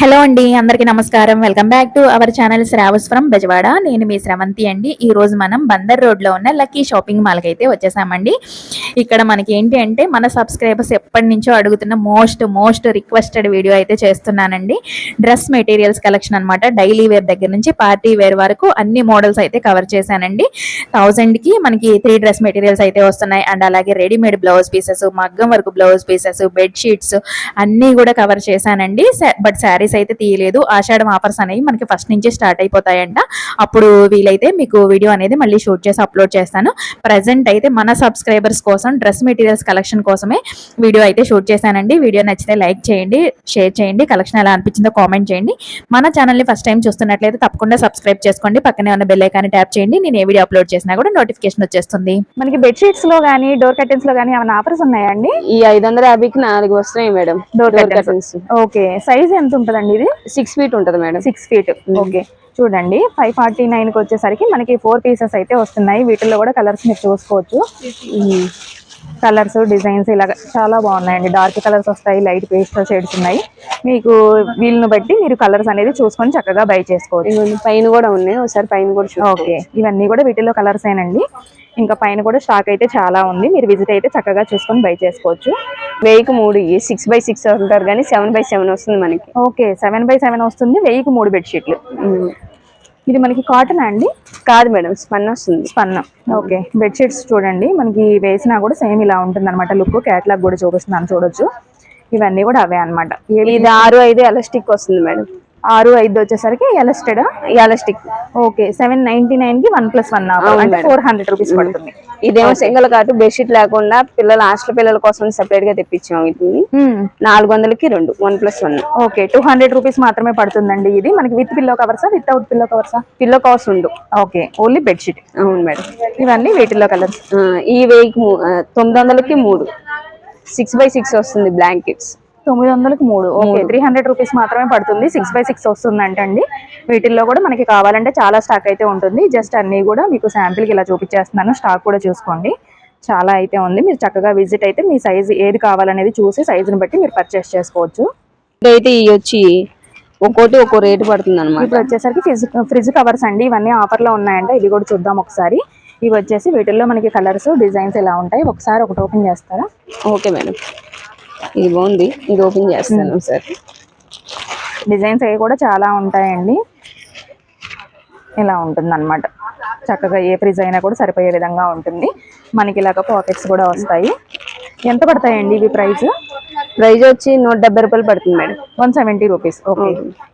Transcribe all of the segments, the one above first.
Hello అండి అందరికీ నమస్కారం. Welcome back to our channel Shravas from Bezawada నేను మీ శ్రవంతి అండి. ఈ రోజు మనం బందర్ రోడ్లో ఉన్న లక్కీ షాపింగ్ మాల్కి అయితే వచ్చేసామండి. ఇక్కడ మనకి ఏంటి అంటే మన సబ్స్క్రైబర్స్ ఎప్పటి నుంచో అడుగుతున్న మోస్ట్ మోస్ట్ రిక్వెస్టెడ్ వీడియో అయితే చేస్తున్నానండి. డ్రెస్ మెటీరియల్స్ కలెక్షన్ అన్నమాట. డైలీ వేర్ దగ్గర నుంచి పార్టీ వేర్ వరకు అన్ని మోడల్స్ అయితే కవర్ చేశానండి. థౌజండ్కి మనకి త్రీ డ్రెస్ మెటీరియల్స్ అయితే వస్తున్నాయి. అండ్ అలాగే రెడీమేడ్ బ్లౌజ్ పీసెస్ మగ్గం వరకు బ్లౌజ్ పీసెస్ బెడ్షీట్స్ అన్నీ కూడా కవర్ చేశానండి. బట్ శారీస్ అయితే తీయలేదు. ఆషాఢం ఆఫర్స్ అనేవి మనకి ఫస్ట్ నుంచే స్టార్ట్ అయిపోతాయంట. అప్పుడు వీలైతే మీకు వీడియో అనేది మళ్ళీ షూట్ చేసి అప్లోడ్ చేస్తాను. ప్రజెంట్ అయితే మన సబ్స్క్రైబర్స్ కోసం డ్రెస్ మెటీరియల్స్ కలెక్షన్ కోసమే వీడియో అయితే షూట్ చేశానండి. వీడియో నచ్చితే లైక్ చేయండి షేర్ చేయండి. కలెక్షన్ ఎలా అనిపించిందో కామెంట్ చేయండి. మన ఛానల్ని ఫస్ట్ టైం చూస్తున్నట్లయితే తప్పకుండా సబ్స్క్రైబ్ చేసుకోండి. పక్కనే ఉన్న బెల్ ఐకాన్ని ట్యాప్ చేయండి. నేను ఏ వీడియో అప్లోడ్ చేసినా కూడా నోటిఫికేషన్ వచ్చేస్తుంది. మనకి బెడ్షీట్స్లో కానీ డోర్ కర్టెన్స్లో కానీ ఏమైనా ఆఫర్స్ ఉన్నాయండి ఈ ఐదు వందల యాభైకి నాలుగు వస్తున్నాయి madam. Door curtains curtains okay size ఎంత ఉంటుందండి ఇది? సిక్స్ ఫీట్ ఉంటది మేడం. సిక్స్ ఫీట్ ఓకే చూడండి ఫైవ్ ఫార్టీ నైన్కి వచ్చేసరికి మనకి ఫోర్ పీసెస్ అయితే వస్తున్నాయి. వీటిల్లో కూడా కలర్స్ మీరు చూసుకోవచ్చు. కలర్స్ డిజైన్స్ ఇలాగ చాలా బాగున్నాయండి. డార్క్ కలర్స్ వస్తాయి లైట్ పేస్ట్ షేడ్స్ ఉన్నాయి. మీకు వీళ్ళని బట్టి మీరు కలర్స్ అనేది చూసుకొని చక్కగా బై చేసుకోవచ్చు. పైన కూడా ఉన్నాయి. ఒకసారి పైన కూడా ఓకే. ఇవన్నీ కూడా వీటిలో కలర్స్ ఏనండి. ఇంకా పైన కూడా స్టాక్ అయితే చాలా ఉంది. మీరు విజిట్ అయితే చక్కగా చూసుకొని బై చేసుకోవచ్చు. వెయ్యికి మూడు సిక్స్ బై సిక్స్ ఉంటారు కానీ సెవెన్ బై సెవెన్ వస్తుంది మనకి. ఓకే. సెవెన్ బై సెవెన్ వస్తుంది. వెయ్యికి మూడు బెడ్షీట్లు. ఇది మనకి కాటన్ అండి? కాదు మేడం స్పన్ వస్తుంది. స్పన్. ఓకే. బెడ్షీట్స్ చూడండి. మనకి వేసినా కూడా సేమ్ ఇలా ఉంటుంది అనమాట లుక్ క్యాట్లాగ్ కూడా చూపిస్తున్నాను చూడొచ్చు. ఇవన్నీ కూడా అవే అనమాట ఇది ఆరు ఐదు ఎలాస్టిక్ వస్తుంది మేడం. ఆరు ఐదు వచ్చేసరికి ఎలస్టెడ్ ఎలాస్టిక్ ఓకే సెవెన్ నైన్టీ నైన్కి. వన్ ప్లస్ వన్ అంటే. ఫోర్ హండ్రెడ్ రూపీస్ పడుతుంది. ఇదేమో సింగల్ కాటు బెడ్షీట్ లేకుండా పిల్లల హాస్టల్ పిల్లల కోసం సెపరేట్గా తెప్పించాం వీటిని. నాలుగు వందలకి రెండు one plus one okay two hundred rupees మాత్రమే పడుతుందండి ఇది. మనకి విత్ పిల్లో కవర్సా వితౌట్ పిల్లో కవర్సా పిల్లో కవర్స్ ఉండు. ఓకే ఓన్లీ బెడ్షీట్ అవును మేడం. ఇవన్నీ వీటిల్లో కలర్స్ ఈ ఆ, తొమ్మిది వందలకి మూడు. సిక్స్ బై సిక్స్ వస్తుంది బ్లాంకెట్స్ తొమ్మిది వందలకి మూడు. ఓకే త్రీ హండ్రెడ్ రూపీస్ మాత్రమే పడుతుంది. సిక్స్ బై సిక్స్ వస్తుందంట అండి వీటిల్లో కూడా మనకి కావాలంటే చాలా స్టాక్ అయితే ఉంటుంది. జస్ట్ అన్ని కూడా మీకు శాంపిల్కి ఇలా చూపించేస్తున్నాను. స్టాక్ కూడా చూసుకోండి. చాలా అయితే ఉంది. మీరు చక్కగా విజిట్ అయితే మీ సైజ్ ఏది కావాలనేది చూసి సైజుని బట్టి మీరు పర్చేస్ చేసుకోవచ్చు. అయితే ఇవి వచ్చి ఒక్కోటి ఒక్కో రేటు పడుతుంది అనమాట ఇప్పుడు వచ్చేసరికి ఫ్రిడ్జ్ ఫ్రిడ్జ్ కవర్స్ అండి. ఇవన్నీ ఆఫర్లో ఉన్నాయంట. ఇవి కూడా చూద్దాం ఒకసారి. ఇవి వచ్చేసి వీటిల్లో మనకి కలర్స్ డిజైన్స్ ఎలా ఉంటాయి? ఒకసారి ఒకటి ఓపెన్ చేస్తారా? Okay madam. ఇది బాగుంది. ఇది ఓపెన్ చేస్తాను సార్ డిజైన్స్ అవి కూడా చాలా ఉంటాయండి. ఇలా ఉంటుంది అనమాట చక్కగా ఏ ఫ్రిజ్ అయినా కూడా సరిపోయే విధంగా ఉంటుంది. మనకి ఇలాగ పాకెట్స్ కూడా వస్తాయి. ఎంత పడతాయండి ఇవి ప్రైస్ ప్రైస్ వచ్చి నూట డెబ్బై రూపాయలు పడుతుంది madam. One seventy rupees. Okay.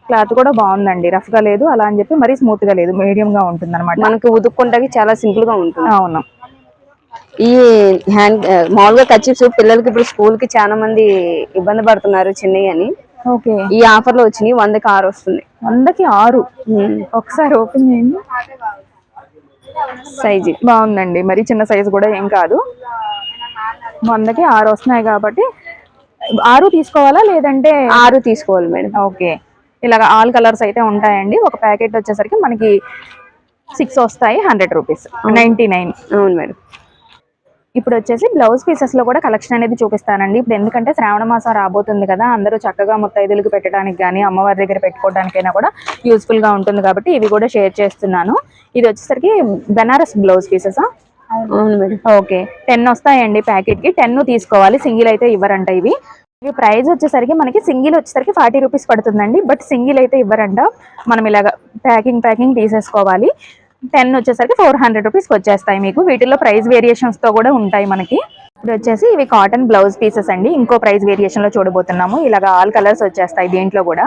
Cloth కూడా బాగుందండి. రఫ్గా లేదు అలా అని చెప్పి మరీ స్మూత్గా లేదు మీడియం గా ఉంటుంది అనమాట మనకి ఉదుక్కుంటాకి చాలా సింపుల్గా ఉంటుంది. అవును. ఈ హ్యాండ్ మామూలుగా కచ్చిప్స్ పిల్లలకి ఇప్పుడు స్కూల్కి చాలా మంది ఇబ్బంది పడుతున్నారు చిన్నవి అని. ఓకే. ఈ ఆఫర్లో వచ్చినాయి వందకి ఆరు వస్తుంది వందకి ఆరు? ఒకసారి ఓపెన్ చేయండి. సైజ్ బాగుందండి. మరి చిన్న సైజు కూడా ఏం కాదు. వందకి ఆరు వస్తున్నాయి కాబట్టి ఆరు తీసుకోవాలా లేదంటే? ఆరు తీసుకోవాలి మేడం. ఓకే. ఇలాగ ఆల్ కలర్స్ అయితే ఉంటాయండి. ఒక ప్యాకెట్ వచ్చేసరికి మనకి సిక్స్ వస్తాయి హండ్రెడ్ రూపీస్ నైన్టీ నైన్ అవును మేడం. ఇప్పుడు వచ్చేసి బ్లౌజ్ పీసెస్లో కూడా కలెక్షన్ అనేది చూపిస్తానండి. ఇప్పుడు ఎందుకంటే శ్రావణ మాసం రాబోతుంది కదా అందరూ చక్కగా ముత్తైదులకు పెట్టడానికి కానీ అమ్మవారి దగ్గర పెట్టుకోవడానికైనా కూడా యూస్ఫుల్గా ఉంటుంది కాబట్టి ఇవి కూడా షేర్ చేస్తున్నాను. ఇది వచ్చేసరికి Banaras blouse pieces okay. Ten వస్తాయండి ప్యాకెట్కి. టెన్ తీసుకోవాలి. సింగిల్ అయితే ఇవ్వరంట ఇవి. ఇవి ప్రైస్ వచ్చేసరికి మనకి సింగిల్ వచ్చేసరికి ఫార్టీ రూపీస్ పడుతుందండి. బట్ సింగిల్ అయితే ఇవ్వరంట. మనం ఇలాగ ప్యాకింగ్ ప్యాకింగ్ తీసేసుకోవాలి. టెన్ వచ్చేసరికి ఫోర్ హండ్రెడ్ రూపీస్కి వచ్చేస్తాయి మీకు. వీటిలో ప్రైస్ వేరియేషన్స్తో కూడా ఉంటాయి మనకి. ఇప్పుడు వచ్చేసి ఇవి కాటన్ బ్లౌజ్ పీసెస్ అండి. ఇంకో ప్రైస్ వేరియేషన్లో చూడబోతున్నాము. ఇలాగ ఆల్ కలర్స్ వచ్చేస్తాయి దీంట్లో కూడా.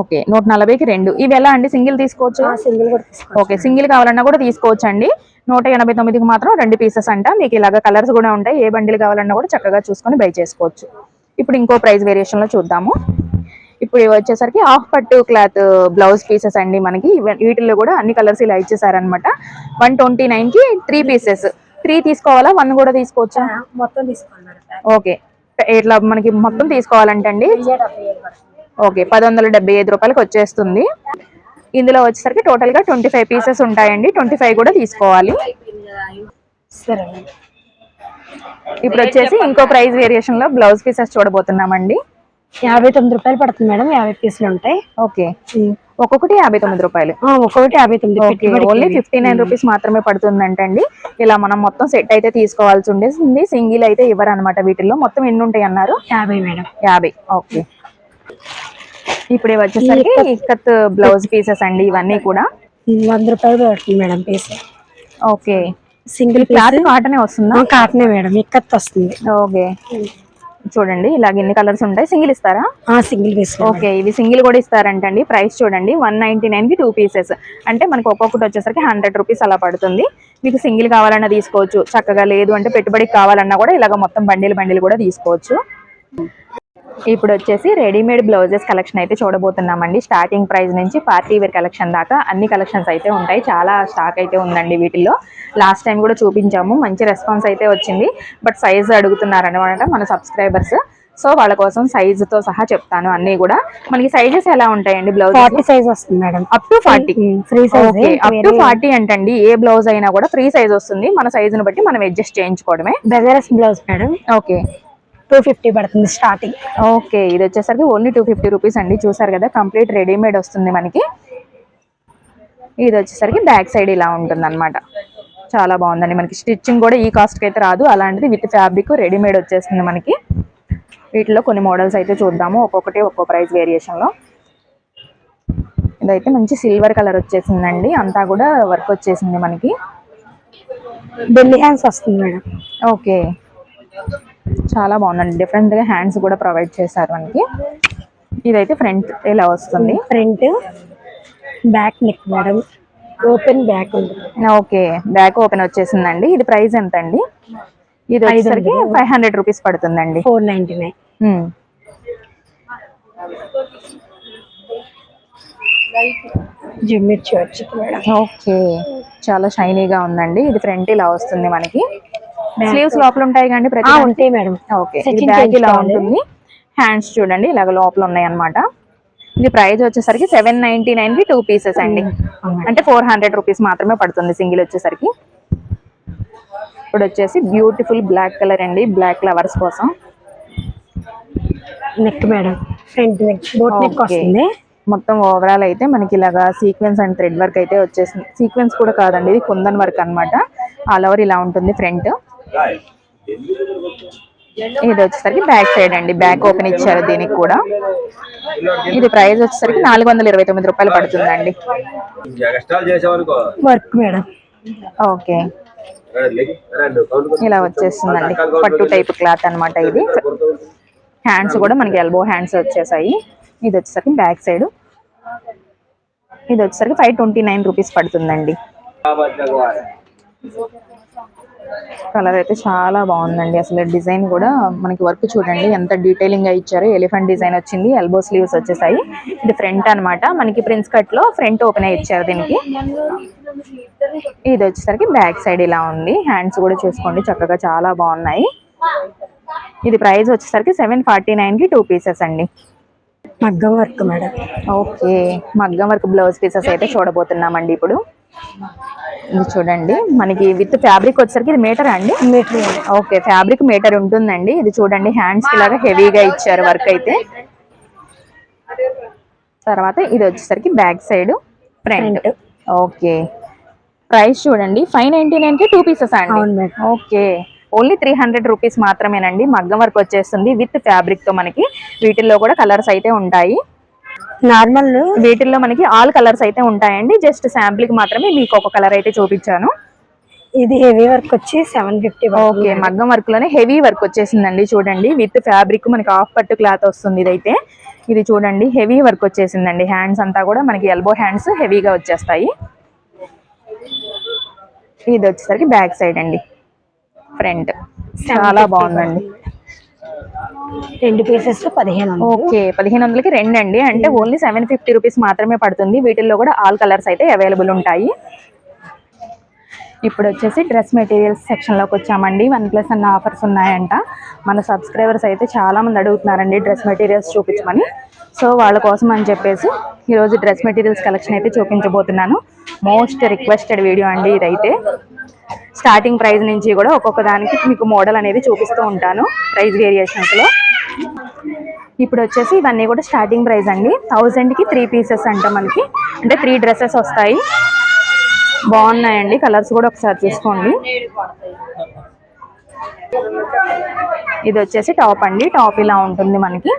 ఓకే నూట నలభైకి రెండు. ఇవి ఎలా అండి? సింగిల్ తీసుకోవచ్చు? సింగిల్ కూడా ఓకే సింగిల్ కావాలన్నా కూడా తీసుకోవచ్చు అండి నూట ఎనభై తొమ్మిదికి మాత్రం రెండు పీసెస్ అంట. మీకు ఇలాగ కలర్స్ కూడా ఉంటాయి. ఏ బండిలు కావాలన్నా కూడా చక్కగా చూసుకొని బై చేసుకోవచ్చు. ఇప్పుడు ఇంకో ప్రైస్ వేరియేషన్లో చూద్దాము. ఇప్పుడు ఇవి వచ్చేసరికి హాఫ్ పట్టు క్లాత్ బ్లౌజ్ పీసెస్ అండి మనకి. వీటిల్లో కూడా అన్ని కలర్స్ ఇలా ఇచ్చేసారనమాట వన్ ట్వంటీ నైన్కి త్రీ పీసెస్. త్రీ తీసుకోవాలా? వన్ కూడా తీసుకోవచ్చా? మొత్తం తీసుకోండి ఓకే. ఇట్లా మనకి మొత్తం తీసుకోవాలంటే అండి? ఓకే. పది వందల డెబ్బై ఐదు రూపాయలకి వచ్చేస్తుంది. ఇందులో వచ్చేసరికి టోటల్గా ట్వంటీ ఫైవ్ పీసెస్ ఉంటాయండి. ట్వంటీ ఫైవ్ కూడా తీసుకోవాలి. సరే ఇప్పుడు వచ్చేసి ఇంకో ప్రైస్ వేరియేషన్లో బ్లౌజ్ పీసెస్ చూడబోతున్నామండి. యాభై తొమ్మిది రూపాయలు పడుతుంది మేడం యాభై పీసులు ఉంటాయి. ఓకే. ఒక్కొక్కటి యాభై తొమ్మిది రూపాయలు. ఒక్కొక్కటి యాభై తొమ్మిది ఓన్లీ. ఫిఫ్టీ నైన్ రూపీస్ మాత్రమే పడుతుందంట అండి ఇలా మనం మొత్తం సెట్ అయితే తీసుకోవాల్సి ఉండేది సింగిల్ అయితే ఇవ్వరు అనమాట వీటిల్లో. మొత్తం ఎన్ని ఉంటాయి అన్నారు? యాభై మేడం. యాభై. ఓకే. ఇప్పుడు వచ్చేసరికి ఇక్కత్ బ్లౌజ్ పీసెస్ అండి ఇవన్నీ కూడా. వంద రూపాయలు పడుతుంది madam piece. Okay. Single cloth కాటనే వస్తుందా? కాటనే మేడం. ఇక్కత్ వస్తుంది. ఓకే. చూడండి ఇలాగ ఎన్ని కలర్స్ ఉంటాయి? సింగిల్ ఇస్తారా? సింగిల్ పీస్ ఓకే ఇవి సింగిల్ కూడా ఇస్తారంటండి. ప్రైస్ చూడండి వన్ నైన్టీ నైన్కి టూ పీసెస్. అంటే మనకి ఒక్కొక్కటి వచ్చేసరికి హండ్రెడ్ రూపీస్ అలా పడుతుంది. మీకు సింగిల్ కావాలన్నా తీసుకోవచ్చు. చక్కగా లేదు అంటే పెట్టుబడికి కావాలన్నా కూడా ఇలాగ మొత్తం బండిలు బండిలు కూడా తీసుకోవచ్చు. ఇప్పుడు వచ్చేసి రెడీమేడ్ బ్లౌజెస్ కలెక్షన్ అయితే చూడబోతున్నామండి. స్టార్టింగ్ ప్రైస్ నుంచి పార్టీ వేర్ కలెక్షన్ దాకా అన్ని కలెక్షన్స్ అయితే ఉంటాయి. చాలా స్టాక్ అయితే ఉందండి వీటిల్లో. లాస్ట్ టైం కూడా చూపించాము. మంచి రెస్పాన్స్ అయితే వచ్చింది. బట్ సైజ్ అడుగుతున్నారు అనమాట మన సబ్స్క్రైబర్స్. సో వాళ్ళ కోసం size తో సహా చెప్తాను అన్ని కూడా. మనకి సైజెస్ ఎలా ఉంటాయండి బ్లౌజ్ ఫార్టీ సైజ్ వస్తుంది madam. Up to forty free size up to forty అంటండి. ఏ బ్లౌజ్ అయినా కూడా ఫ్రీ సైజ్ వస్తుంది. మన సైజుని బట్టి మనం అడ్జస్ట్ చేయించుకోవడమే. బెజరస్ blouse madam. Okay two fifty పడుతుంది స్టార్టింగ్ ఓకే ఇది వచ్చేసరికి ఓన్లీ టూ ఫిఫ్టీ రూపీస్ అండి. చూసారు కదా కంప్లీట్ రెడీమేడ్ వస్తుంది మనకి. ఇది వచ్చేసరికి బ్యాక్ సైడ్ ఇలా ఉంటుంది అనమాట చాలా బాగుందండి. మనకి స్టిచ్చింగ్ కూడా ఈ కాస్ట్కి అయితే రాదు. అలాంటిది విత్ ఫ్యాబ్రిక్ రెడీమేడ్ వచ్చేస్తుంది మనకి. వీటిలో కొన్ని మోడల్స్ అయితే చూద్దాము. ఒక్కొక్కటి ఒక్కో ప్రైస్ వేరియేషన్లో ఇదైతే మంచి సిల్వర్ కలర్ వచ్చేసిందండి. అంతా కూడా వర్క్ వచ్చేసింది మనకి. బెల్లి హ్యాండ్స్ వస్తుంది మేడం. ఓకే. చాలా బాగుందండి డిఫరెంట్గా హ్యాండ్స్ కూడా ప్రొవైడ్ చేశారు మనకి. ఇదైతే ఫ్రంట్ ఇలా వస్తుంది. Front back neck madam open back okay back open వచ్చేసిందండి. ఇది ప్రైస్ ఎంత అండి ఇది వచ్చేసరికి ఫైవ్ హండ్రెడ్ రూపీస్ పడుతుందండి. ఫోర్ నైన్టీ నైన్ ఓకే చాలా షైనీగా ఉందండి. ఇది ఫ్రంట్ ఇలా వస్తుంది మనకి. స్లీవ్స్ లోపల ఉంటాయి కండి ప్రతి? ఉంటాయి మేడం. ఓకే ఇలా. ఉంటుంది. హ్యాండ్స్ చూడండి ఇలాగ లోపల ఉన్నాయి అన్నమాట ఇది ప్రైస్ వచ్చేసరికి సెవెన్ నైన్టీ నైన్కి టూ పీసెస్ అండి. అంటే ఫోర్ హండ్రెడ్ రూపీస్ మాత్రమే పడుతుంది సింగిల్ వచ్చేసరికి. ఇప్పుడు వచ్చేసి బ్యూటిఫుల్ బ్లాక్ కలర్ అండి బ్లాక్ ఫ్లవర్స్ కోసం. Neck madam front neck boat neck. వస్తుంది. మొత్తం ఓవరాల్ అయితే మనకి ఇలాగా సీక్వెన్స్ అండ్ థ్రెడ్ వర్క్ అయితే వచ్చేసింది. సీక్వెన్స్ కూడా కాదండి ఇది కుందన్ వర్క్ అన్నమాట. ఆల్ ఓవర్ ఇలా ఉంటుంది ఫ్రంట్. ఇది వచ్చేసరికి బ్యాక్ సైడ్ అండి. బ్యాక్ ఓపెన్ ఇచ్చారు దీనికి కూడా. ఇది ప్రైస్ వచ్చేసరికి నాలుగు వందల ఇరవై తొమ్మిది రూపాయలు పడుతుందండి. ఎక్స్ట్రా చేసావనుకో. Work madam. ఓకే. రండి కౌంట్ ఇలా వచ్చేస్తుందండి. పట్టు టైప్ క్లాత్ అన్నమాట ఇది. హ్యాండ్స్ కూడా మనకి ఎల్బో హ్యాండ్స్ వచ్చేసాయి. ఇది వచ్చేసరికి బ్యాక్ సైడ్. ఇది వచ్చేసరికి ఫైవ్ ట్వంటీ నైన్ రూపీస్ పడుతుందండి. కలర్ అయితే చాలా బాగుందండి. అసలు డిజైన్ కూడా మనకి వర్క్ చూడండి ఎంత డీటెయిలింగ్గా ఇచ్చారు ఎలిఫెంట్ డిజైన్ వచ్చింది ఎల్బో స్లీవ్స్ వచ్చేసాయి. ఇది ఫ్రంట్ అన్నమాట. మనకి ప్రిన్స్ కట్లో ఫ్రంట్ ఓపెన్ అయ్యి ఇచ్చారు దీనికి. ఇది వచ్చేసరికి బ్యాక్ సైడ్ ఇలా ఉంది. హ్యాండ్స్ కూడా చూసుకోండి చక్కగా చాలా బాగున్నాయి. ఇది ప్రైస్ వచ్చేసరికి సెవెన్ ఫార్టీ నైన్కి టూ పీసెస్ అండి. మగ్గం వర్క్ మేడం ఓకే. మగ్గం వర్క్ బ్లౌజ్ పీసెస్ అయితే చూడబోతున్నామండి ఇప్పుడు. ఇది చూడండి. మనకి విత్ ఫ్యాబ్రిక్ వచ్చేసరికి ఇది మీటర్ అండి? మీటర్ ఓకే ఫ్యాబ్రిక్ మీటర్ ఉంటుందండి. ఇది చూడండి హ్యాండ్స్ లాగా హెవీగా ఇచ్చారు వర్క్ అయితే. తర్వాత ఇది వచ్చేసరికి back side front. Okay. Price చూడండి ఫైవ్ నైన్టీ నైన్కి టూ పీసెస్ అండి? Okay. Only three hundred rupees మాత్రమేనండి. మగ్గం వర్క్ వచ్చేస్తుంది విత్ ఫ్యాబ్రిక్తో మనకి. వీటిల్లో కూడా కలర్స్ అయితే ఉంటాయి. నార్మల్ వీటిల్లో మనకి ఆల్ కలర్స్ అయితే ఉంటాయండి. జస్ట్ శాంపుల్కి మాత్రమే మీకు ఒక కలర్ అయితే చూపించాను. ఇది హెవీ వర్క్ వచ్చి సెవెన్ ఫిఫ్టీ ఓకే మగ్గం వర్క్లోనే హెవీ వర్క్ వచ్చేసిందండి చూడండి. విత్ ఫ్యాబ్రిక్ మనకి ఆఫ్ పట్టు క్లాత్ వస్తుంది ఇదైతే. ఇది చూడండి హెవీ వర్క్ వచ్చేసిందండి. హ్యాండ్స్ అంతా కూడా మనకి ఎల్బో హ్యాండ్స్ హెవీగా వచ్చేస్తాయి. ఇది వచ్చేసరికి బ్యాక్ సైడ్ అండి. ఫ్రంట్. చాలా బాగుందండి. రెండు పీసెస్ పదిహేను ఓకే పదిహేను వందలకి రెండు అండి అంటే ఓన్లీ సెవెన్ ఫిఫ్టీ రూపీస్ మాత్రమే పడుతుంది. వీటిల్లో కూడా ఆల్ కలర్స్ అయితే అవైలబుల్ ఉంటాయి. ఇప్పుడు వచ్చేసి డ్రెస్ మెటీరియల్స్ సెక్షన్లోకి వచ్చామండి. వన్ ప్లస్ అన్న ఆఫర్స్ ఉన్నాయంట. మన సబ్స్క్రైబర్స్ అయితే చాలా మంది అడుగుతున్నారండి డ్రెస్ మెటీరియల్స్ చూపించమని. సో వాళ్ళ కోసం అని చెప్పేసి ఈరోజు డ్రెస్ మెటీరియల్స్ కలెక్షన్ అయితే చూపించబోతున్నాను. మోస్ట్ రిక్వెస్టెడ్ వీడియో అండి ఇదైతే. స్టార్టింగ్ ప్రైస్ నుంచి కూడా ఒక్కొక్క దానికి మీకు మోడల్ అనేది చూపిస్తూ ఉంటాను ప్రైస్ వేరియేషన్స్లో. ఇప్పుడు వచ్చేసి ఇవన్నీ కూడా స్టార్టింగ్ ప్రైస్ అండి. థౌజండ్కి త్రీ పీసెస్ అంట మనకి. అంటే త్రీ డ్రెస్సెస్ వస్తాయి. బాగున్నాయండి. కలర్స్ కూడా ఒకసారి చూసుకోండి ఇది వచ్చేసి టాప్ అండి. టాప్ ఇలా ఉంటుంది మనకి.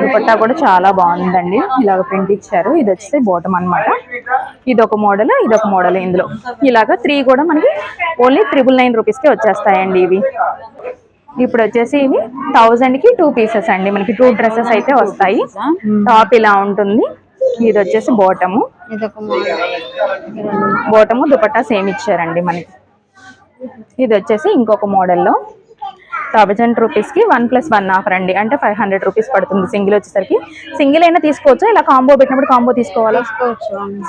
దుపట్టా కూడా చాలా బాగుందండి. ఇలాగ ప్రింట్ ఇచ్చారు. ఇది వచ్చేసి బాటమ్ అన్నమాట. ఇది ఒక మోడల్ ఇది ఒక మోడల్ ఇందులో. ఇలాగ త్రీ కూడా మనకి ఓన్లీ త్రిబుల్ నైన్ రూపీస్కి వచ్చేస్తాయండి ఇవి. ఇప్పుడు వచ్చేసి ఇవి థౌజండ్కి టూ పీసెస్ అండి. మనకి టూ డ్రెస్సెస్ అయితే వస్తాయి. టాప్ ఇలా ఉంటుంది. ఇది వచ్చేసి బాటము బాటము దుపట్టా సేమ్ ఇచ్చారండి మనకి. ఇది వచ్చేసి ఇంకొక మోడల్లో. థౌజండ్ రూపీస్కి వన్ ప్లస్ వన్ ఆఫర్ అండి. అంటే ఫైవ్ హండ్రెడ్ రూపీస్ పడుతుంది సింగిల్ వచ్చేసరికి. సింగిల్ అయినా తీసుకోవచ్చు ఇలా కాంబో పెట్టినప్పుడు కాంబో తీసుకోవాలా?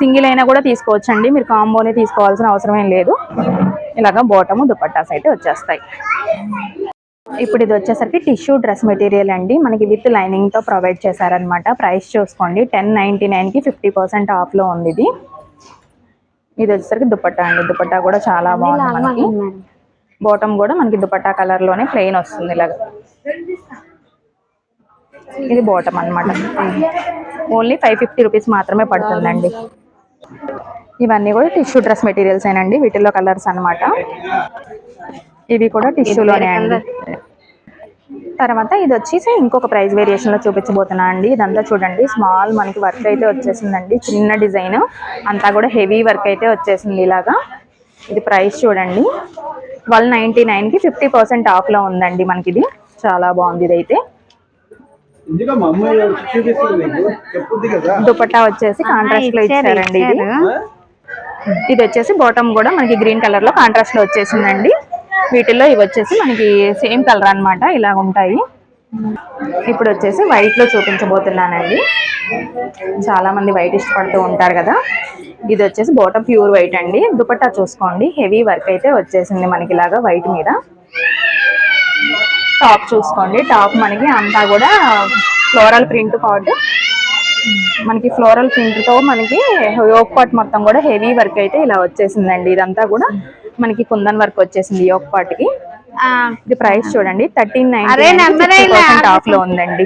సింగిల్ అయినా కూడా తీసుకోవచ్చు అండి మీరు కాంబోనే తీసుకోవాల్సిన అవసరం ఏం లేదు. ఇలాగా బాటము దుపట్టాస్ అయితే వచ్చేస్తాయి. ఇప్పుడు ఇది వచ్చేసరికి టిష్యూ డ్రెస్ మెటీరియల్ అండి. మనకి విత్ లైనింగ్తో ప్రొవైడ్ చేశారనమాట ప్రైస్ చూసుకోండి. టెన్ నైన్టీ నైన్కి ఫిఫ్టీ పర్సెంట్ ఆఫ్లో ఉంది ఇది. ఇది వచ్చేసరికి దుపట్టా అండి. దుపట్టా కూడా చాలా బాగుంది మనకి. బాటమ్ కూడా మనకి దుపట్టా కలర్లోనే ప్లెయిన్ వస్తుంది ఇలాగా. ఇది బాటమ్ అన్నమాట. ఓన్లీ ఫైవ్ ఫిఫ్టీ రూపీస్ మాత్రమే పడుతుందండి. ఇవన్నీ కూడా టిష్యూ డ్రెస్ మెటీరియల్స్ ఏనండి. వీటిలో కలర్స్ అన్నమాట. ఇవి కూడా టిష్యూలోనే అండి. తర్వాత ఇది వచ్చేసి ఇంకొక ప్రైస్ వేరియేషన్లో చూపించబోతున్నా అండి. ఇదంతా చూడండి స్మాల్ మనకి వర్క్ అయితే వచ్చేసిందండి. చిన్న డిజైన్ అంతా కూడా హెవీ వర్క్ అయితే వచ్చేసింది ఇలాగా. ఇది ప్రైస్ చూడండి. నైన్కి ఫిఫ్టీ పర్సెంట్ ఆఫ్లో ఉందండి మనకి ఇది. చాలా బాగుంది ఇది అయితే దుపట్టా వచ్చేసి కాంట్రాస్ట్లో ఇచ్చారండి ఇది. ఇది వచ్చేసి బాటమ్ కూడా మనకి గ్రీన్ కలర్లో కాంట్రాస్ట్లో వచ్చేసిందండి. వీటిల్లో ఇవి వచ్చేసి మనకి సేమ్ కలర్ అన్నమాట ఇలా ఉంటాయి. ఇప్పుడు వచ్చేసి వైట్లో చూపించబోతున్నానండి. చాలా మంది వైట్ ఇష్టపడుతూ ఉంటారు కదా. ఇది వచ్చేసి బాటమ్ ప్యూర్ వైట్ అండి. దుపట్టా చూసుకోండి. హెవీ వర్క్ అయితే వచ్చేసింది మనకి ఇలాగా వైట్ మీద. టాప్ చూసుకోండి. టాప్ మనకి అంతా కూడా ఫ్లోరల్ ప్రింట్ పాట్ మనకి ఫ్లోరల్ ప్రింట్తో మనకి యోక్ పాట్ మొత్తం కూడా హెవీ వర్క్ అయితే ఇలా వచ్చేసిందండి. ఇదంతా కూడా మనకి కుందన్ వర్క్ వచ్చేసింది యోక్ పాట్కి ఇది ప్రైస్ చూడండి థర్టీన్ నైన్ ఆఫ్లో ఉందండి.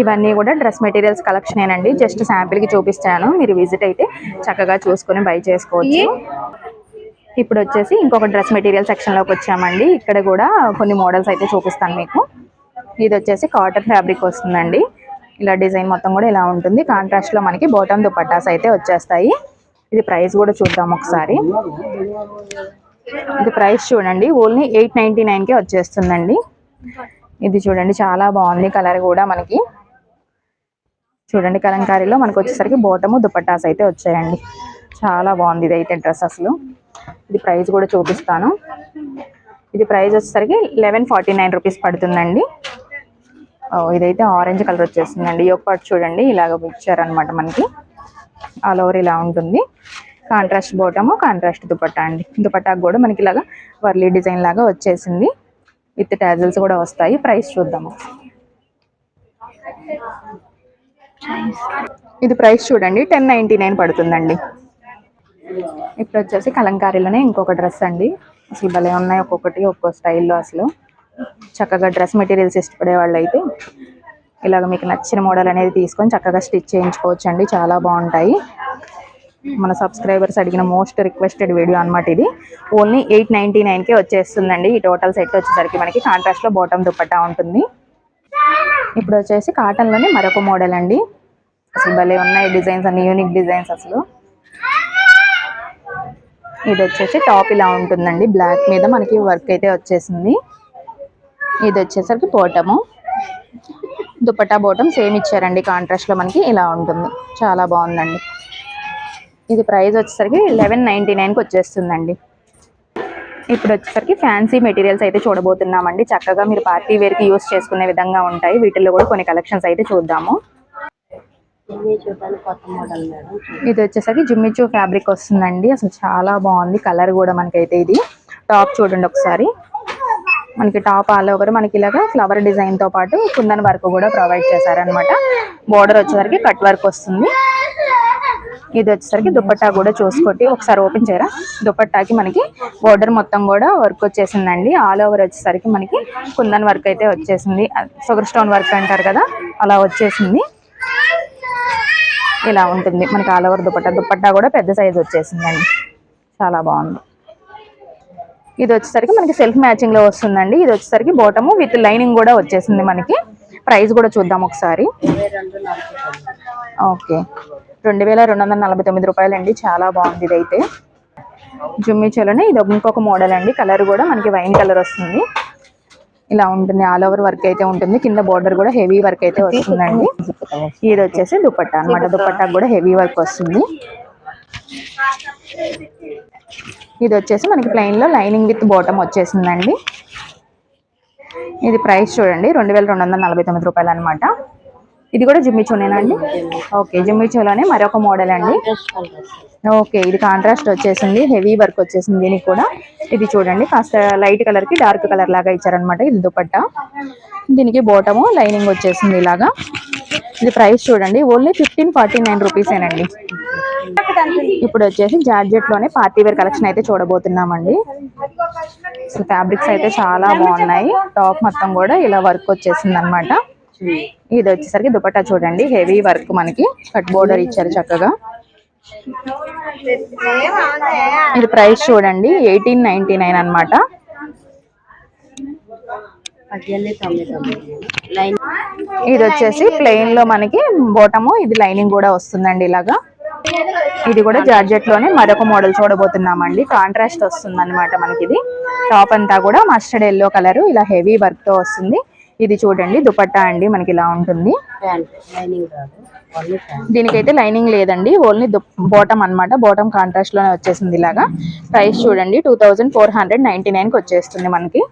ఇవన్నీ కూడా డ్రెస్ మెటీరియల్స్ కలెక్షన్ ఏనండి జస్ట్ శాంపిల్కి చూపిస్తాను. మీరు విజిట్ అయితే చక్కగా చూసుకొని బై చేసుకోవచ్చు. ఇప్పుడు వచ్చేసి ఇంకొక డ్రెస్ మెటీరియల్ సెక్షన్లోకి వచ్చామండి. ఇక్కడ కూడా కొన్ని మోడల్స్ అయితే చూపిస్తాను మీకు. ఇది వచ్చేసి కాటన్ ఫ్యాబ్రిక్ వస్తుందండి. ఇలా డిజైన్ మొత్తం కూడా ఇలా ఉంటుంది. కాంట్రాస్ట్లో మనకి బాటమ్ దుపట్టాస్ అయితే వచ్చేస్తాయి. ఇది ప్రైస్ కూడా చూద్దాం ఒకసారి. ఇది ప్రైస్ చూడండి ఓన్లీ ఎయిట్ నైన్టీ కి వచ్చేస్తుందండి. ఇది చూడండి చాలా బాగుంది కలర్ కూడా మనకి. చూడండి కలంకారీలో మనకు వచ్చేసరికి బోటము దుపట్టాస్ అయితే వచ్చాయండి. చాలా బాగుంది ఇది అయితే డ్రెస్ అసలు. ఇది ప్రైస్ కూడా చూపిస్తాను. ఇది ప్రైస్ వచ్చేసరికి లెవెన్ ఫార్టీ నైన్ రూపీస్ పడుతుందండి. ఇదైతే ఆరెంజ్ కలర్ వచ్చేసిందండి ఈ ఒక్క చూడండి ఇలాగ ఇచ్చారనమాట మనకి. ఆల్ ఓవర్ ఇలా ఉంటుంది. కాంట్రాస్ట్ బోటము కాంట్రాస్ట్ దుపట్టా అండి. దుపట్టాకు కూడా మనకి ఇలాగా వర్లీ డిజైన్ లాగా వచ్చేసింది. విత్ టాజిల్స్ కూడా వస్తాయి. ప్రైస్ చూద్దాము. ఇది ప్రైస్ చూడండి. టెన్ నైన్టీ నైన్ పడుతుందండి. ఇప్పుడు వచ్చేసి కలంకారీలోనే ఇంకొక డ్రెస్ అండి. అసలు భలే ఉన్నాయి ఒక్కొక్కటి ఒక్కో స్టైల్లో అసలు. చక్కగా డ్రెస్ మెటీరియల్స్ ఇష్టపడే వాళ్ళు అయితే ఇలాగ మీకు నచ్చిన మోడల్ అనేది తీసుకొని చక్కగా స్టిచ్ చేయించుకోవచ్చు అండి చాలా బాగుంటాయి. మన సబ్స్క్రైబర్స్ అడిగిన మోస్ట్ రిక్వెస్టెడ్ వీడియో అనమాట ఇది. ఓన్లీ ఎయిట్ నైన్టీ నైన్కే వచ్చేస్తుందండి. ఈ టోటల్ సెట్ వచ్చేసరికి మనకి కాంట్రాస్ట్లో బాటమ్ దుపట్టా ఉంటుంది. ఇప్పుడు వచ్చేసి కాటన్లోనే మరొక మోడల్ అండి. అసలు భలే ఉన్నాయి డిజైన్స్ అన్ని యూనిక్ డిజైన్స్ అసలు. ఇది వచ్చేసి టాప్ ఇలా ఉంటుందండి. బ్లాక్ మీద మనకి వర్క్ అయితే వచ్చేసింది. ఇది వచ్చేసరికి పోటము దుపట్టా బోటం సేమ్ ఇచ్చారండి? కాంట్రాస్ట్లో మనకి ఇలా ఉంటుంది. చాలా బాగుందండి. ఇది ప్రైస్ వచ్చేసరికి లెవెన్ నైన్టీ నైన్కి వచ్చేస్తుందండి. ఇప్పుడు వచ్చేసరికి ఫ్యాన్సీ మెటీరియల్స్ అయితే చూడబోతున్నామండి. చక్కగా మీరు పార్టీ వేర్కి యూస్ చేసుకునే విధంగా ఉంటాయి. వీటిల్లో కూడా కొన్ని కలెక్షన్స్ అయితే చూద్దాము. ఇది వచ్చేసరికి జుమ్మిచూ ఫ్యాబ్రిక్ వస్తుందండి. అసలు చాలా బాగుంది. కలర్ కూడా మనకైతే ఇది. టాప్ చూడండి ఒకసారి. మనకి టాప్ ఆల్ ఓవర్ మనకి ఇలాగా ఫ్లవర్ డిజైన్తో పాటు కుందన్ వర్క్ కూడా ప్రొవైడ్ చేశారనమాట బోర్డర్ వచ్చేసరికి కట్ వర్క్ వస్తుంది. ఇది వచ్చేసరికి దుపట్టా కూడా చూసుకోండి ఒకసారి ఓపెన్ చేయరా? దుపట్టాకి మనకి బోర్డర్ మొత్తం కూడా వర్క్ వచ్చేసిందండి. ఆల్ ఓవర్ వచ్చేసరికి మనకి కుందన్ వర్క్ అయితే వచ్చేసింది. షుగర్ స్టోన్ వర్క్ అంటారు కదా అలా వచ్చేసింది. ఇలా ఉంటుంది. మనకి ఆల్ ఓవర్ దుపట్టా దుపట్టా కూడా పెద్ద సైజ్ వచ్చేసిందండి. చాలా బాగుంది. ఇది వచ్చేసరికి మనకి సెల్ఫ్ మ్యాచింగ్లో వస్తుందండి. ఇది వచ్చేసరికి బోటము విత్ లైనింగ్ కూడా వచ్చేసింది మనకి. ప్రైస్ కూడా చూద్దాం ఒకసారి. ఓకే రెండు వేల రెండు వందల నలభై తొమ్మిది రూపాయలండి. చాలా బాగుంది ఇదైతే. జుమ్మిచోలోనే ఇది ఇంకొక మోడల్ అండి. కలర్ కూడా మనకి వైన్ కలర్ వస్తుంది. ఇలా ఉంటుంది. ఆల్ ఓవర్ వర్క్ అయితే ఉంటుంది. కింద బోర్డర్ కూడా హెవీ వర్క్ అయితే వస్తుందండి. ఇది వచ్చేసి దుపట్టా అన్నమాట. దుపట్టా కూడా హెవీ వర్క్ వస్తుంది. ఇది వచ్చేసి మనకి ప్లెయిన్లో లైనింగ్ విత్ బాటమ్ వచ్చేసిందండి. ఇది ప్రైస్ చూడండి రెండు వేల రెండు వందల నలభై తొమ్మిది రూపాయలు అనమాట ఇది కూడా జిమ్మిచూనేనా అండి? ఓకే జిమ్మిచూలోనే మరొక మోడల్ అండి. ఓకే ఇది కాంట్రాస్ట్ వచ్చేసింది హెవీ వర్క్ వచ్చేసింది దీనికి కూడా. ఇది చూడండి కాస్త లైట్ కలర్కి డార్క్ కలర్ లాగా ఇచ్చారనమాట ఇది దుపట్ట. దీనికి బోటము లైనింగ్ వచ్చేసింది ఇలాగా. ఇది ప్రైస్ చూడండి ఓన్లీ ఫిఫ్టీన్ ఫార్టీ నైన్ రూపీసేనండి ఇప్పుడు వచ్చేసి జార్జెట్లోనే పార్టీ వేర్ కలెక్షన్ అయితే చూడబోతున్నామండి. సో ఫ్యాబ్రిక్స్ అయితే చాలా బాగున్నాయి. టాప్ మొత్తం కూడా ఇలా వర్క్ వచ్చేసింది అనమాట ఇది వచ్చేసరికి దుపట్టా చూడండి. హెవీ వర్క్ మనకి. కట్ బోర్డర్ ఇచ్చారు చక్కగా. ఇది ప్రైస్ చూడండి. ఎయిటీన్ నైన్టీ నైన్ అనమాట ఇది వచ్చేసి ప్లెయిన్లో మనకి బోటము ఇది లైనింగ్ కూడా వస్తుందండి ఇలాగా. ఇది కూడా జార్జెట్లోనే మరొక మోడల్ చూడబోతున్నామండి. కాంట్రాస్ట్ వస్తుంది అనమాట మనకి ఇది టాప్ అంతా కూడా మస్టర్డ్ ఎల్లో కలర్ ఇలా హెవీ వర్క్తో వస్తుంది. ఇది చూడండి దుపట్టా అండి మనకి ఇలా ఉంటుంది. దీనికైతే లైనింగ్ లేదండి ఓన్లీ బాటమ్ అన్నమాట బాటమ్ కాంట్రాస్ట్లోనే వచ్చేసింది ఇలాగా. ప్రైస్ చూడండి two thousand four hundred ninety నైన్కి వచ్చేస్తుంది మనకి.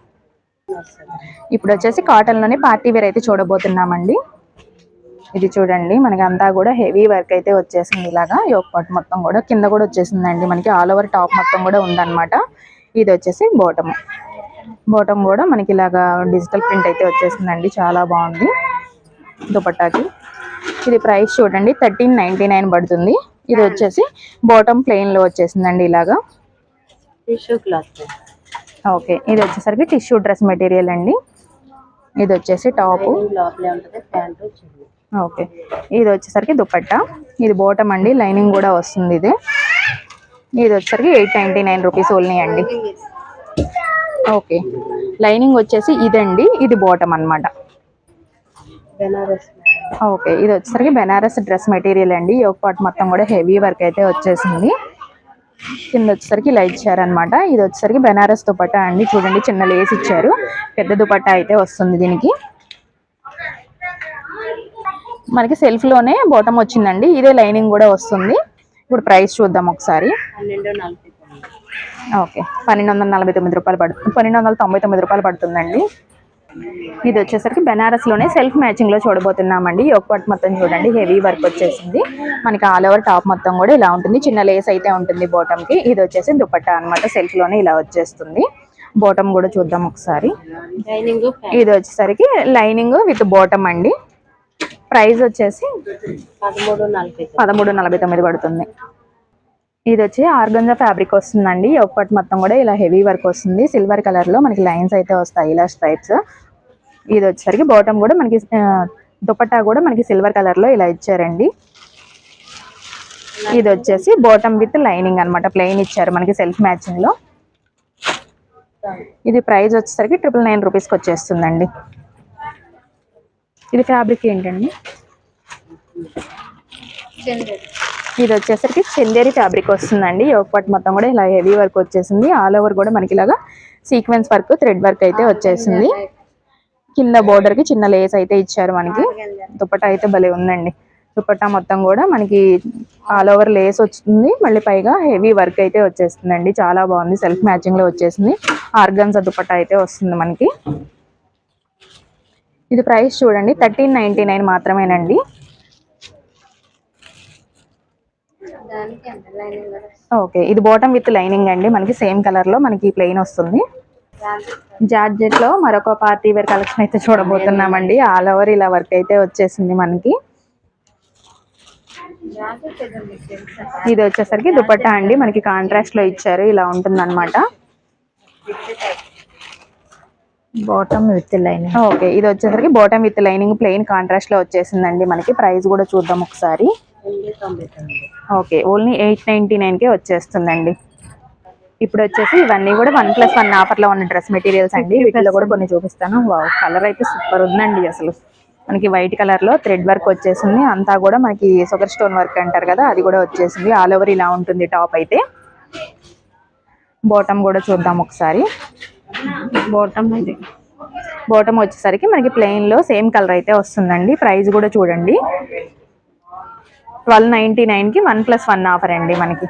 ఇప్పుడు వచ్చేసి కాటన్లోనే పార్టీ వేర్ అయితే చూడబోతున్నామండి. ఇది చూడండి మనకి అంతా కూడా హెవీ వర్క్ అయితే వచ్చేసింది ఇలాగా. పాట్ మొత్తం కూడా కింద కూడా వచ్చేసిందండి మనకి ఆల్ ఓవర్ టాప్ మొత్తం కూడా ఉందన్నమాట. ఇది వచ్చేసి బాటమ్. బాటమ్ కూడా మనకి ఇలాగా డిజిటల్ ప్రింట్ అయితే వచ్చేసిందండి. చాలా బాగుంది దుపట్టాకి. ఇది ప్రైస్ చూడండి థర్టీన్ నైన్టీ నైన్ పడుతుంది. ఇది వచ్చేసి బాటమ్ ప్లెయిన్లో వచ్చేసిందండి ఇలాగా. Tissue cloth. ఓకే ఇది వచ్చేసరికి టిష్యూ డ్రెస్ మెటీరియల్ అండి. ఇది వచ్చేసి టాప్. ఓకే ఇది వచ్చేసరికి దుపట్టా. ఇది బోటం అండి లైనింగ్ కూడా వస్తుంది ఇది. ఇది వచ్చేసరికి eight ninety nine rupees only అండి. ఓకే. లైనింగ్ వచ్చేసి ఇదండి. ఇది బోటం అన్నమాట. బెనారస్ ఓకే. ఇది వచ్చేసరికి బెనారస్ డ్రెస్ మెటీరియల్ అండి. యోగ పాట్ మొత్తం కూడా హెవీ వర్క్ అయితే వచ్చేసింది. కింద వచ్చేసరికి ఇలా ఇచ్చారనమాట ఇది వచ్చేసరికి బెనారస్ దుపట్టా అండి. చూడండి చిన్న లేస్ ఇచ్చారు. పెద్ద దుపట్టా అయితే వస్తుంది దీనికి. మనకి సెల్ఫ్లోనే బాటమ్ వచ్చిందండి. ఇదే లైనింగ్ కూడా వస్తుంది. ఇప్పుడు ప్రైస్ చూద్దాం ఒకసారి. ఓకే. పన్నెండు వందల నలభై తొమ్మిది రూపాయలు పడుతుంది పన్నెండు వందల తొంభై తొమ్మిది రూపాయలు పడుతుందండి. ఇది వచ్చేసరికి బెనారస్లోనే సెల్ఫ్ మ్యాచింగ్లో చూడబోతున్నామండి. ఒక పట్టు మొత్తం చూడండి. హెవీ వర్క్ వచ్చేసింది. మనకి ఆల్ ఓవర్ టాప్ మొత్తం కూడా ఇలా ఉంటుంది. చిన్న లేస్ అయితే ఉంటుంది బాటమ్కి ఇది వచ్చేసి దుపట్టా అన్నమాట. సెల్ఫ్లోనే ఇలా వచ్చేస్తుంది. బాటమ్ కూడా చూద్దాం ఒకసారి. లైనింగ్ ఇది వచ్చేసరికి లైనింగ్ విత్ బాటమ్ అండి. ప్రైస్ వచ్చేసి పదమూడు నలభై తొమ్మిది పడుతుంది. ఇది వచ్చి ఆర్గంజా ఫ్యాబ్రిక్ వస్తుందండి. ఒకటి మొత్తం కూడా ఇలా హెవీ వర్క్ వస్తుంది. సిల్వర్ కలర్లో మనకి లైన్స్ అయితే వస్తాయి ఇలా స్ట్రైప్స్. ఇది వచ్చేసరికి బాటమ్ కూడా మనకి దుపట్టా కూడా మనకి సిల్వర్ కలర్లో ఇలా ఇచ్చారండి. ఇది వచ్చేసి బాటమ్ విత్ లైనింగ్ అన్నమాట. ప్లెయిన్ ఇచ్చారు మనకి సెల్ఫ్ మ్యాచింగ్లో. ఇది ప్రైస్ వచ్చేసరికి ట్రిపుల్ నైన్ రూపీస్కి వచ్చేస్తుందండి. ఇది ఫ్యాబ్రిక్ ఏంటండి? ఇది వచ్చేసరికి చందేరి ఫ్యాబ్రిక్ వస్తుందండి. యోగపాట్ మొత్తం కూడా ఇలా హెవీ వర్క్ వచ్చేసింది. ఆల్ ఓవర్ కూడా మనకి ఇలాగా సీక్వెన్స్ వర్క్ థ్రెడ్ వర్క్ అయితే వచ్చేసింది. కింద బోర్డర్కి చిన్న లేస్ అయితే ఇచ్చారు మనకి. దుప్పటా అయితే భలే ఉందండి. దుప్పటా మొత్తం కూడా మనకి ఆల్ ఓవర్ లేస్ వస్తుంది. మళ్ళీ పైగా హెవీ వర్క్ అయితే వచ్చేస్తుందండి. చాలా బాగుంది. సెల్ఫ్ మ్యాచింగ్లో వచ్చేసింది. ఆర్గన్స్ దుప్పటా అయితే వస్తుంది మనకి. ఇది ప్రైస్ చూడండి. థర్టీన్ నైన్టీ నైన్ మాత్రమేనండి. ఓకే ఇది బాటమ్ విత్ లైనింగ్ అండి. మనకి సేమ్ కలర్లో మనకి ప్లెయిన్ వస్తుంది. జార్జెట్లో మరొక పార్టీ వేర్ కలెక్షన్ అయితే చూడబోతున్నామండి. ఆల్ ఓవర్ ఇలా వర్క్ అయితే వచ్చేసింది మనకి. ఇది వచ్చేసరికి దుపట్టా అండి. మనకి కాంట్రాస్ట్లో ఇచ్చారు. ఇలా ఉంటుంది అనమాట బాటమ్ విత్ లైన్ ఓకే ఇది వచ్చేసరికి బాటమ్ విత్ లైనింగ్ ప్లెయిన్ కాంట్రాస్ట్లో వచ్చేసిందండి మనకి. ప్రైస్ కూడా చూద్దాం ఒకసారి. Okay only eight ninety nine కే వచ్చేస్తుందండి. ఇప్పుడు వచ్చేసి ఇవన్నీ కూడా వన్ ప్లస్ వన్ ఆఫర్లో ఉన్న డ్రెస్ మెటీరియల్స్ అండి. వీటిలో కూడా కొన్ని చూపిస్తాను. వావ్ కలర్ అయితే సూపర్ ఉందండి అసలు. మనకి వైట్ కలర్లో థ్రెడ్ వర్క్ వచ్చేసింది. అంతా కూడా మనకి షుగర్ స్టోన్ వర్క్ అంటారు కదా అది కూడా వచ్చేసింది. ఆల్ ఓవర్ ఇలా ఉంటుంది టాప్ అయితే. బాటమ్ కూడా చూద్దాం ఒకసారి. బాటమ్ ఇది బాటమ్ వచ్చేసరికి మనకి ప్లెయిన్లో సేమ్ కలర్ అయితే వస్తుందండి. ప్రైస్ కూడా చూడండి. ట్వెల్వ్ నైంటీ నైన్కి వన్ ప్లస్ వన్ ఆఫర్ అండి మనకి.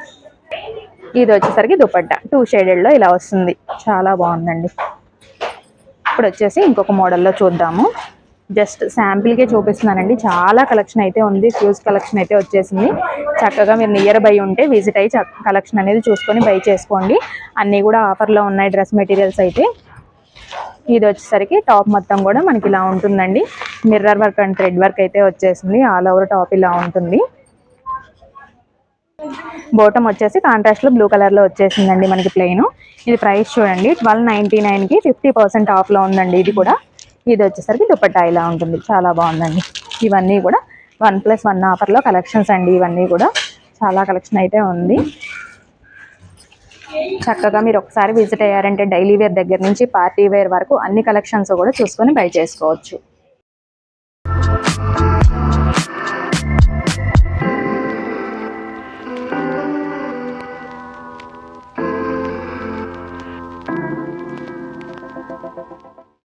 ఇది వచ్చేసరికి దుపట్టా. టూ షేడెడ్లో ఇలా వస్తుంది. చాలా బాగుందండి. ఇప్పుడు వచ్చేసి ఇంకొక మోడల్లో చూద్దాము. జస్ట్ శాంపిల్కే చూపిస్తున్నానండి. చాలా కలెక్షన్ అయితే ఉంది. ఫ్యూజ్ కలెక్షన్ అయితే వచ్చేసింది. చక్కగా మీరు నియర్ బై ఉంటే విజిట్ అయ్యి కలెక్షన్ అనేది చూసుకొని బై చేసుకోండి. అన్నీ కూడా ఆఫర్లో ఉన్నాయి డ్రెస్ మెటీరియల్స్ అయితే. ఇది వచ్చేసరికి టాప్ మొత్తం కూడా మనకి ఇలా ఉంటుందండి. Mirror work and thread work అయితే వచ్చేసింది. ఆల్ ఓవర్ టాప్ ఇలా ఉంటుంది. బోటమ్ వచ్చేసి కాంట్రాస్ట్లో బ్లూ కలర్లో వచ్చేసిందండి మనకి ప్లెయిన్. ఇది ప్రైస్ చూడండి. ట్వెల్వ్ నైన్టీ నైన్కి ఫిఫ్టీ పర్సెంట్ ఆఫ్లో ఉందండి ఇది కూడా. ఇది వచ్చేసరికి దుపట్టా ఇలా ఉంటుంది. చాలా బాగుందండి. ఇవన్నీ కూడా వన్ ప్లస్ వన్ ఆఫర్లో కలెక్షన్స్ అండి. ఇవన్నీ కూడా చాలా కలెక్షన్ అయితే ఉంది. చక్కగా మీరు ఒకసారి విజిట్ అయ్యారంటే డైలీ వేర్ దగ్గర నుంచి పార్టీ వేర్ వరకు అన్ని కలెక్షన్స్ కూడా చూసుకొని బై చేసుకోవచ్చు.